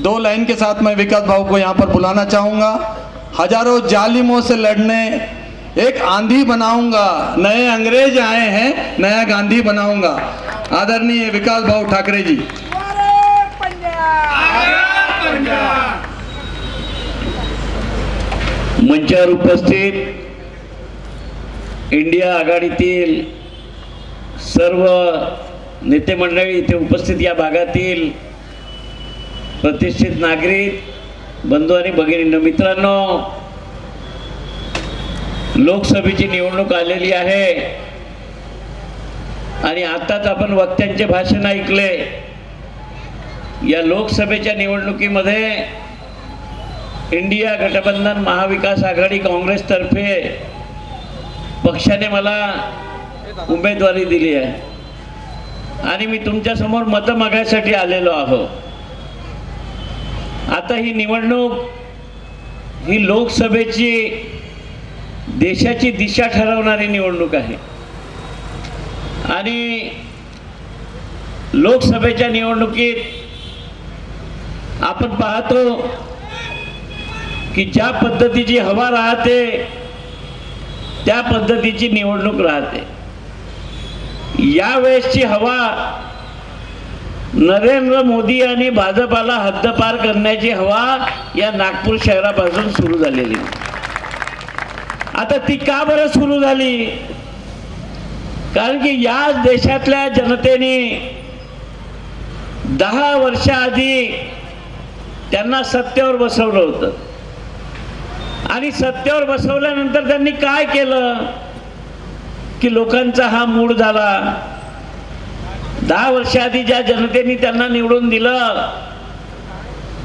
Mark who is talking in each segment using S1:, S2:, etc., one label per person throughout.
S1: दो line के साथ मैं विकास भाऊ को यहाँ पर बुलाना चाहूँगा। हज़ारों जालिमों से लड़ने एक आंधी बनाऊँगा नए अंग्रेज़ आए हैं नया गांधी बनाऊँगा। आदरणीय विकास भाऊ ठाकरे जी।
S2: मंचावर उपस्थित इंडिया आघाडीतील सर्व नेते मंडळी इथे उपस्थित या भागातील प्रतिष्ठित नागरिक बंधू आणि भगिनींना मित्रांनो लोकसभेची निवडणूक आलेली आहे. आणि आताच आपण वक्त्यांचे भाषण ऐकले. या लोकसभेच्या निवडणुकीमध्ये इंडिया गठबंधन महाविकास आघाडी काँग्रेसतर्फे पक्षाने मला उमेदवारी दिली आहे. आणि मी तुमच्यासमोर मतं मागायसाठी आलेलो आहो. आता ही निवडणूक ही लोकसभेची देशाची दिशा ठरवणारी निवडणूक आहे. आणि लोकसभेच्या निवडणुकीत आपण पाहतो की ज्या पद्धतीची हवा राहते त्या पद्धतीची निवडणूक राहते. यावेळेसची हवा नरेंद्र मोदी आणि भाजपाला हद्दपार करण्याची हवा या नागपूर शहरापासून सुरू झालेली. आता ती का बरं सुरू झाली? कारण की या देशातल्या जनतेने दहा वर्षाआधी त्यांना सत्तेवर बसवलं होतं. आणि सत्तेवर बसवल्यानंतर त्यांनी काय केलं? की लोकांचा हा मूड झाला. दहा वर्षाआधी ज्या जनतेने त्यांना निवडून दिलं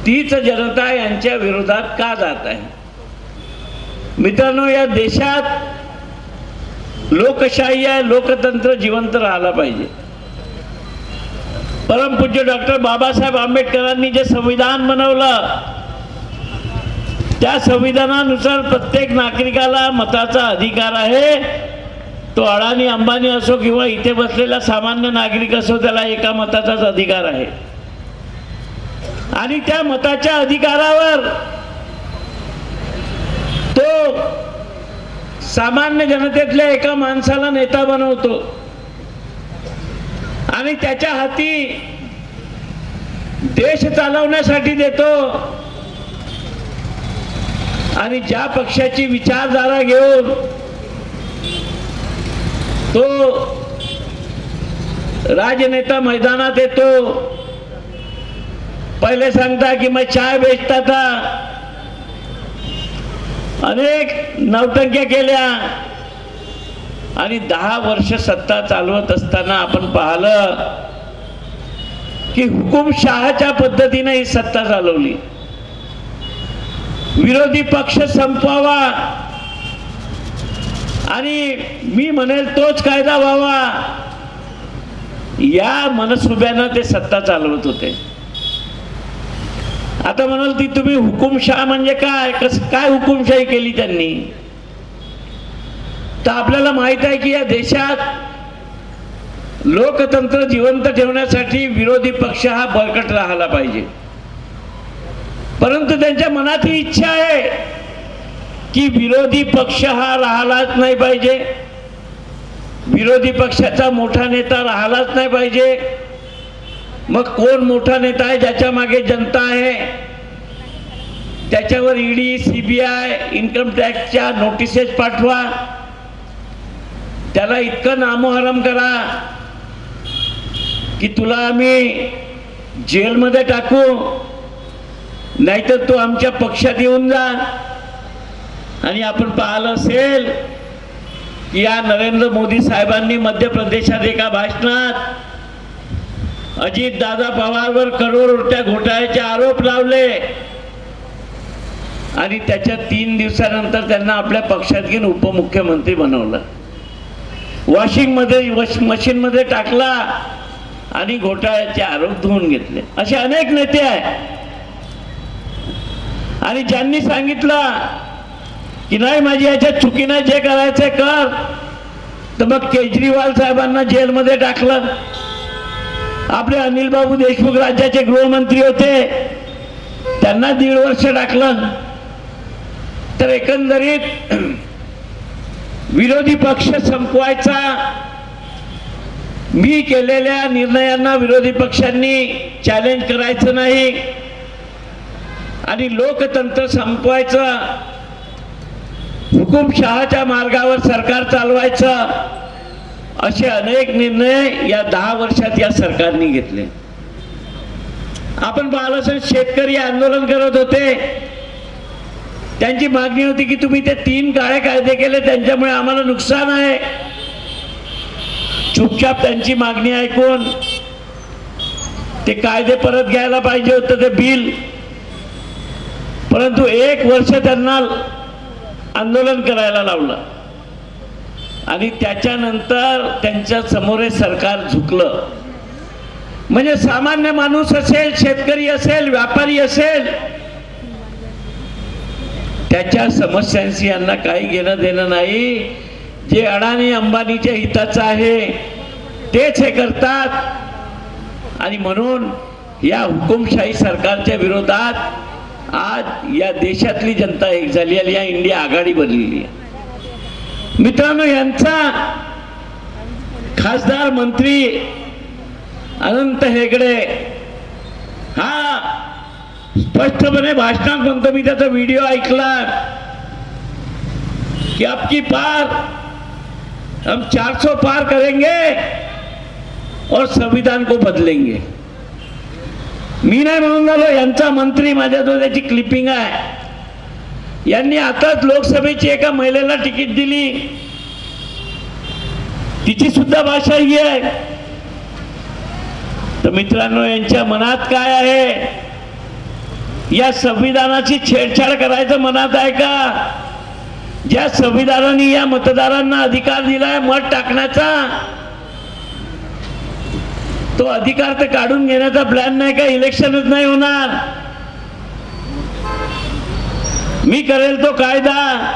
S2: तीच जनता यांच्या विरोधात का जात आहे? मित्रांनो या देशात लोकशाही आहे लोकतंत्र जिवंत राहिला पाहिजे. परमपूज्य डॉक्टर बाबासाहेब आंबेडकरांनी जे संविधान बनवलं त्या संविधानानुसार प्रत्येक नागरिकाला मताचा अधिकार आहे. तो अडाणी अंबानी असो किंवा इथे बसलेला सामान्य नागरिक असो त्याला एका मताचाच अधिकार आहे. आणि त्या मताच्या अधिकारावर तो सामान्य जनतेतल्या एका माणसाला नेता बनवतो. आणि त्याच्या हाती देश चालवण्यासाठी देतो. आणि ज्या पक्षाची विचारधारा घेऊन तो राजनेता मैदानात येतो. पहिले सांगता की मैं चाय बेचता था अनेक नवटंक्या केल्या. आणि दहा वर्ष सत्ता चालवत असताना आपण पाहिलं की हुकुमशहाच्या पद्धतीने ही सत्ता चालवली. विरोधी पक्ष संपवावा. आणि मी म्हणेल तोच कायदा व्हावा. या मनसुब्यानं ते सत्ता चालवत होते. आता म्हणाल ती तुम्ही हुकुमशाह म्हणजे काय? कस काय हुकुमशाही केली त्यांनी? तर आपल्याला माहीत आहे की या देशात लोकतंत्र जिवंत ठेवण्यासाठी विरोधी पक्ष हा बळकट राहिला पाहिजे. परंतु त्यांच्या मनात ही इच्छा आहे. की विरोधी पक्ष हा राहिलाच नाही पाहिजे. विरोधी पक्षाचा मोठा नेता राहिलाच नाही पाहिजे. मग कोण मोठा नेता आहे? ज्याच्या मागे जनता आहे. त्याच्यावर ईडी सीबीआय इन्कम टॅक्सच्या नोटिसेस पाठवा. त्याला इतकं नामोहरम करा की तुला आम्ही जेलमध्ये टाकू. नाहीतर तू आमच्या पक्षात येऊन जा. आणि आपण पाहिलं असेल या नरेंद्र मोदी साहेबांनी मध्य प्रदेशात एका भाषणात अजित दादा पवारवर करोड रुपया घोटाळ्याचे आरोप लावले. आणि त्याच्या तीन दिवसानंतर त्यांना आपल्या पक्षात घेऊन उपमुख्यमंत्री बनवलं. वॉशिंगमध्ये वॉश मशीनमध्ये टाकला आणि घोटाळ्याचे आरोप धुवून घेतले. असे अनेक नेते आहेत. आणि ज्यांनी सांगितलं की नाही माझी याच्या चुकीनं जे करायचं कर. तर मग केजरीवाल साहेबांना जेलमध्ये टाकलं. आपले अनिल बाबू देशमुख राज्याचे गृहमंत्री होते. त्यांना दीड वर्ष टाकलं. तर एकंदरीत विरोधी पक्ष संपवायचा. मी केलेल्या निर्णयांना विरोधी पक्षांनी चॅलेंज करायचं नाही. आणि लोकतंत्र संपवायचं. हुकुमशहाच्या मार्गावर सरकार चालवायचं असे अनेक निर्णय या दहा वर्षात या सरकारने घेतले. आपण पाहिलं असेल शेतकरी आंदोलन करत होते. त्यांची मागणी होती की तुम्ही ते तीन काळे कायदे केले त्यांच्यामुळे आम्हाला नुकसान आहे. चुपचाप त्यांची मागणी ऐकून ते कायदे परत घ्यायला पाहिजे होतं ते बिल. परंतु एक वर्ष त्यांना आंदोलन करायला लावलं. आणि त्याच्यानंतर त्यांच्यासमोर सरकार झुकलं. म्हणजे सामान्य माणूस असेल शेतकरी असेल व्यापारी असेल त्याच्या समस्यांशी यांना काही घेणं देणं नाही. जे अडाणी अंबानीच्या हिताचं आहे तेच हे करतात. आणि म्हणून या हुकुमशाही सरकारच्या विरोधात आज या देशातली जनता एक झाली आणि या इंडिया आघाडी बनलेली आहे. मित्रांनो यांचा खासदार मंत्री अनंत हेगडे हा स्पष्टपणे भाषणात म्हणतो मी त्याचा व्हिडिओ ऐकला की आपकी पार हम 400 पार करेंगे और संविधान को बदलेंगे. मी नाही म्हणून झालो यांचा मंत्री माझ्याजवळ त्याची क्लिपिंग आहे. यांनी आताच लोकसभेची एका महिलेला तिकीट दिली. तिची सुद्धा भाषा ही आहे. तर मित्रांनो यांच्या मनात काय आहे? या संविधानाची छेडछाड करायचं मनात आहे का? ज्या संविधानाने या मतदारांना अधिकार दिलाय मत टाकण्याचा तो अधिकार तर काढून घेण्याचा प्लॅन नाही का? इलेक्शनच नाही होणार. मी करेल तो कायदा.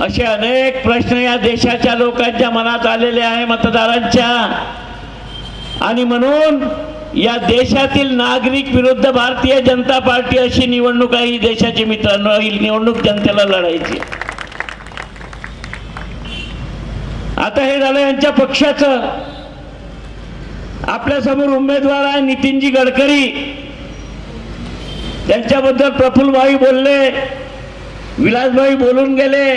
S2: असे अनेक प्रश्न या देशाच्या लोकांच्या मनात आलेले आहे मतदारांच्या. आणि म्हणून या देशातील नागरिक विरुद्ध भारतीय जनता पार्टी अशी निवडणूक आहे ही देशाची मित्रांनो ही निवडणूक जनतेला लढायची. आता हे झालं यांच्या पक्षाचं. आपल्यासमोर उमेदवार आहे नितीनजी गडकरी. त्यांच्याबद्दल प्रफुल्लभाई बोलले विलासभाई बोलून गेले.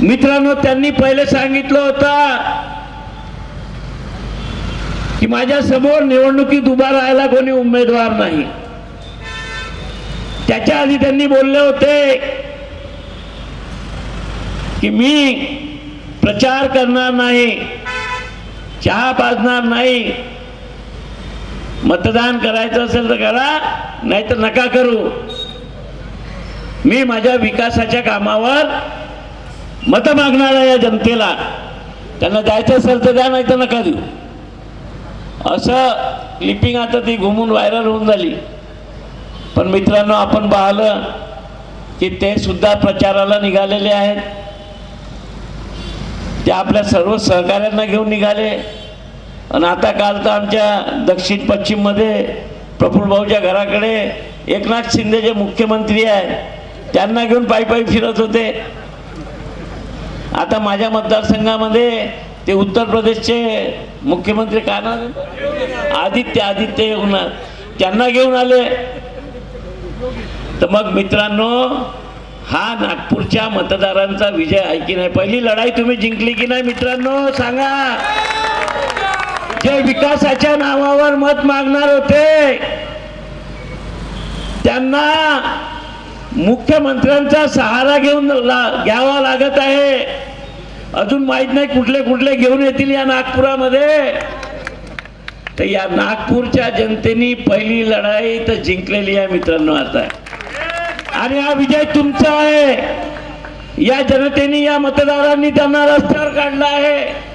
S2: मित्रांनो त्यांनी पहिले सांगितलं होतं की माझ्यासमोर निवडणुकीत उभा राहायला कोणी उमेदवार नाही. त्याच्या आधी त्यांनी बोलले होते की मी प्रचार करणार नाही. चहा पाजणार नाही. मतदान करायचं असेल तर करा नाही तर नका करू. मी माझ्या विकासाच्या कामावर मत मागणार आहे या जनतेला. त्यांना द्यायचं असेल तर द्या नाही तर नका देऊ. असं क्लिपिंग आता ती घुमून व्हायरल होऊन झाली. पण मित्रांनो आपण पाहिलं की ते सुद्धा प्रचाराला निघालेले आहेत. ते आपल्या सर्व सहकाऱ्यांना घेऊन निघाले. आणि आता काल तर आमच्या दक्षिण पश्चिममध्ये प्रफुल्ल भाऊच्या घराकडे एकनाथ शिंदे जे मुख्यमंत्री आहेत त्यांना घेऊन पायी पायी फिरत होते. आता माझ्या मतदारसंघामध्ये ते उत्तर प्रदेशचे मुख्यमंत्री काय ना आदित्य आदित्य येऊन त्यांना घेऊन आले. तर मग मित्रांनो हा नागपूरच्या मतदारांचा विजय आहे की नाही? पहिली लढाई तुम्ही जिंकली की नाही मित्रांनो? सांगा. जे विकासाच्या नावावर मत मागणार होते त्यांना मुख्यमंत्र्यांचा सहारा घेऊन ला- घ्यावा लागत आहे. अजून माहीत नाही कुठले कुठले घेऊन येतील या नागपुरामध्ये. तर या नागपूरच्या जनतेने पहिली लढाई तर जिंकलेली आहे मित्रांनो आता. आणि हा विजय तुमचा आहे. या जनतेने या मतदारांनी त्यांना रस्त्यावर काढला आहे.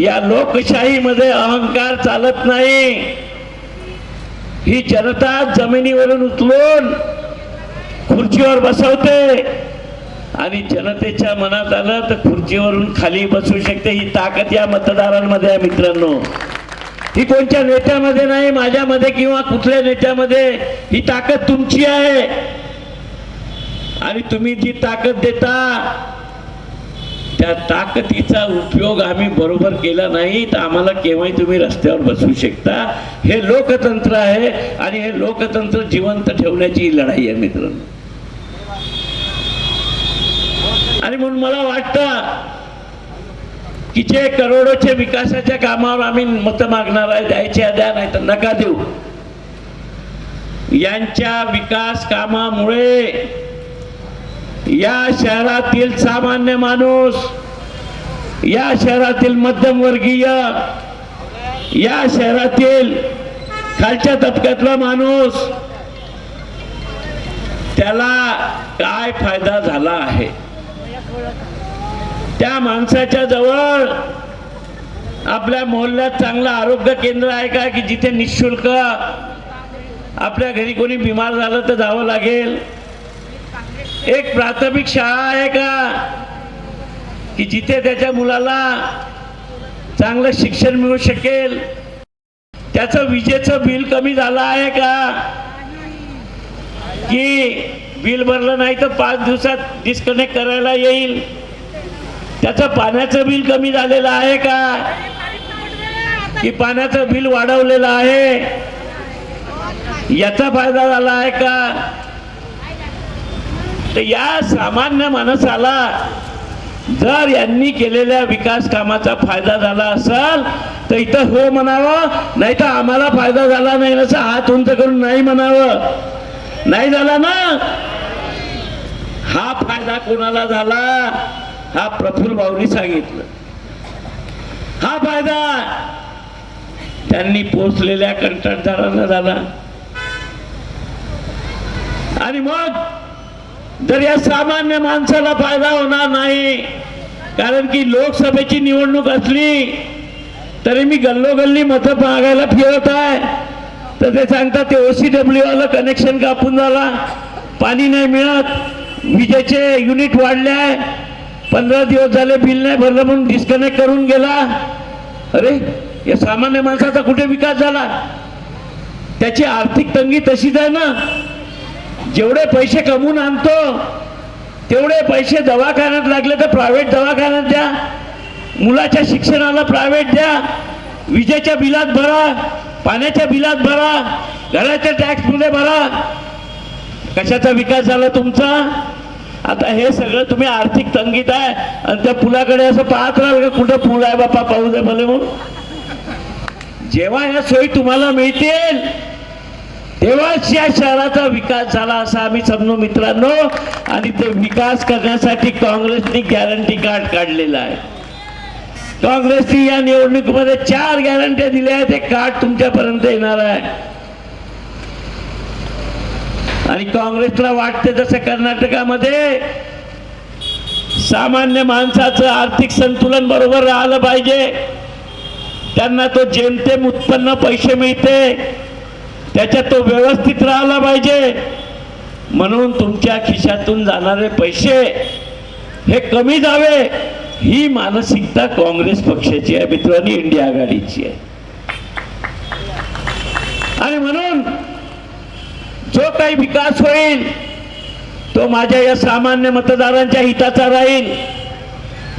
S2: या लोकशाहीमध्ये अहंकार चालत नाही. ही जनता जमिनीवरून उचलून खुर्चीवर बसवते. आणि जनतेच्या मनात आलं तर खुर्चीवरून खाली बसू शकते. ही ताकद या मतदारांमध्ये आहे मित्रांनो. ही कोणत्या नेत्यामध्ये नाही माझ्यामध्ये किंवा कुठल्या नेत्यामध्ये? ही ताकद तुमची आहे. आणि तुम्ही जी ताकद देता त्या ताकदीचा उपयोग आम्ही बरोबर केला नाही तर आम्हाला केव्हाही तुम्ही रस्त्यावर बसवू शकता. हे लोकतंत्र आहे आणि हे लोकतंत्र जिवंत ठेवण्याची लढाई आहे मित्रांनो. आणि म्हणून मला वाटतं की करोडोचे करोडोच्या विकासाच्या कामावर आम्ही मत मागणार आहे द्यायच्या द्या नाही तर नका देऊ. यांच्या विकास कामामुळे या शहरातील सामान्य माणूस या शहरातील मध्यमवर्गीय या शहरातील खालच्या तबक्यातला माणूस त्याला काय फायदा झाला आहे? त्या माणसाच्या जवळ आपल्या मोहल्ल्यात चांगलं आरोग्य केंद्र आहे का की जिथे निशुल्क आपल्या घरी कोणी बिमार झालं तर जावं लागेल? एक प्राथमिक शाळा आहे का की जिथे त्याच्या मुलाला चांगलं शिक्षण मिळू शकेल? त्याचं विजेचं बिल कमी झालं आहे का? की बिल भरलं नाही तर पाच दिवसात डिस्कनेक्ट करायला येईल? त्याचं पाण्याचं बिल कमी झालेलं आहे का? की पाण्याचं बिल वाढवलेलं आहे? याचा फायदा झाला आहे का? तर या सामान्य माणसाला जर यांनी केलेल्या विकास कामाचा फायदा झाला असेल तर इथं हो म्हणावं नाही तर आम्हाला फायदा झाला नाही असं हात उंच करून नाही म्हणावं. नाही झाला ना? हा फायदा कोणाला झाला? हा प्रफुल्ल भाऊनी सांगितलं. हा फायदा त्यांनी पोचलेल्या कंत्राटदारांना झाला. आणि मग जर या सामान्य माणसाला फायदा होणार नाही कारण की लोकसभेची निवडणूक असली तरी मी गल्लोगल्ली मतं मागायला फिरत आहे. तर ते सांगतात ते ओ सी डब्ल्यू आलं कनेक्शन कापून झाला. पाणी नाही मिळत. विजेचे युनिट वाढले आहे. पंधरा दिवस झाले बिल नाही भरलं म्हणून डिस्कनेक्ट करून गेला. अरे या सामान्य माणसाचा कुठे विकास झाला? त्याची आर्थिक तंगी तशीच आहे ना? जेवढे पैसे कमवून आणतो तेवढे पैसे दवाखान्यात लागले तर प्रायव्हेट दवाखान्यात द्या. मुलाच्या शिक्षणाला प्रायव्हेट द्या. विजेच्या बिलात भरा पाण्याच्या बिलात भरा घराच्या टॅक्समध्ये भरा. कशाचा विकास झाला तुमचा? आता हे सगळं तुम्ही आर्थिक तंगीत आहे. आणि त्या पुलाकडे असं पाहत राहाल का कुठं पूल आहे बापा पाहू दे भले म्हणून जेव्हा ह्या सोयी तुम्हाला मिळतील तेव्हाच या शहराचा विकास झाला असा आम्ही समजू मित्रांनो. आणि ते विकास करण्यासाठी काँग्रेसनी गॅरंटी कार्ड काढलेलं आहे. काँग्रेसनी या निवडणुकीमध्ये चार गॅरंट्या दिल्या आहेत. ते कार्ड तुमच्यापर्यंत येणार आहे. आणि काँग्रेसला वाटते जसं कर्नाटकामध्ये सामान्य माणसाचं आर्थिक संतुलन बरोबर राहिलं पाहिजे. त्यांना तो जेमतेम उत्पन्न पैसे मिळते. त्याच्यात तो व्यवस्थित राहिला पाहिजे. म्हणून तुमच्या खिशातून जाणारे पैसे हे कमी जावे. ही मानसिकता काँग्रेस पक्षाची आहे मित्रांनी इंडिया आघाडीची आहे. आणि म्हणून जो काही विकास होईल तो माझ्या या सामान्य मतदारांच्या हिताचा राहील.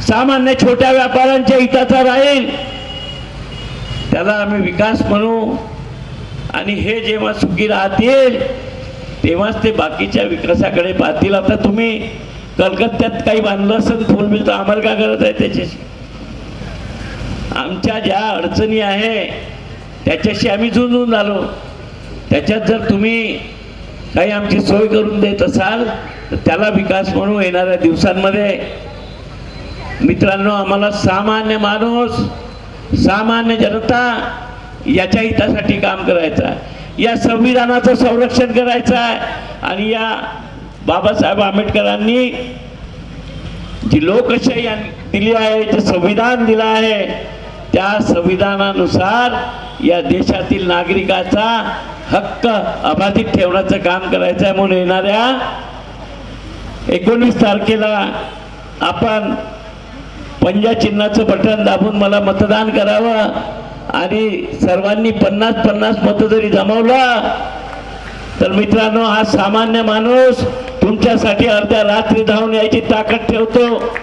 S2: सामान्य छोट्या व्यापाऱ्यांच्या हिताचा राहील. त्याला आम्ही विकास म्हणू. आणि हे जेव्हा सुखी राहतील तेव्हाच ते बाकीच्या विकासाकडे पाहतील. आता तुम्ही कलकत्त्यात काही बांधलं असेल फुलबिल तर आम्हाला काय करत आहे त्याच्याशी? आमच्या ज्या अडचणी आहे त्याच्याशी आम्ही झुंजून झालो त्याच्यात जर तुम्ही काही आमची सोय करून देत असाल तर त्याला विकास म्हणून येणाऱ्या दिवसांमध्ये मित्रांनो आम्हाला सामान्य माणूस सामान्य जनता याच्या हितासाठी काम करायचं आहे. या संविधानाचं संरक्षण करायचं आहे आणि या बाबासाहेब आंबेडकरांनी जी लोकशाही दिली आहे जे संविधान दिलं आहे त्या संविधानानुसार या देशातील नागरिकाचा हक्क अबाधित ठेवण्याचं काम करायचं आहे म्हणून येणाऱ्या एकोणीस तारखेला आपण पंजा चिन्हाचं बटन दाबून मला मतदान करावं आणि सर्वांनी पन्नास पन्नास मतं जरी जमावलं तर मित्रांनो हा सामान्य माणूस तुमच्यासाठी अर्ध्या रात्री धावून यायची ताकद ठेवतो.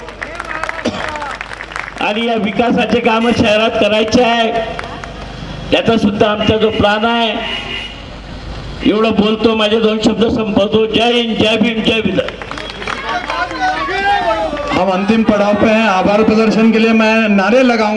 S2: आणि या विकासाचे काम शहरात करायचे आहे. त्याचा सुद्धा आमचा जो प्लान आहे एवढं बोलतो माझे दोन शब्द संपवतो. जय हिंद जय भीम जय विजय
S1: हम अंतिम पड़ाव पे हैं। आभार प्रदर्शन के लिए मैं नारे लगाऊंगा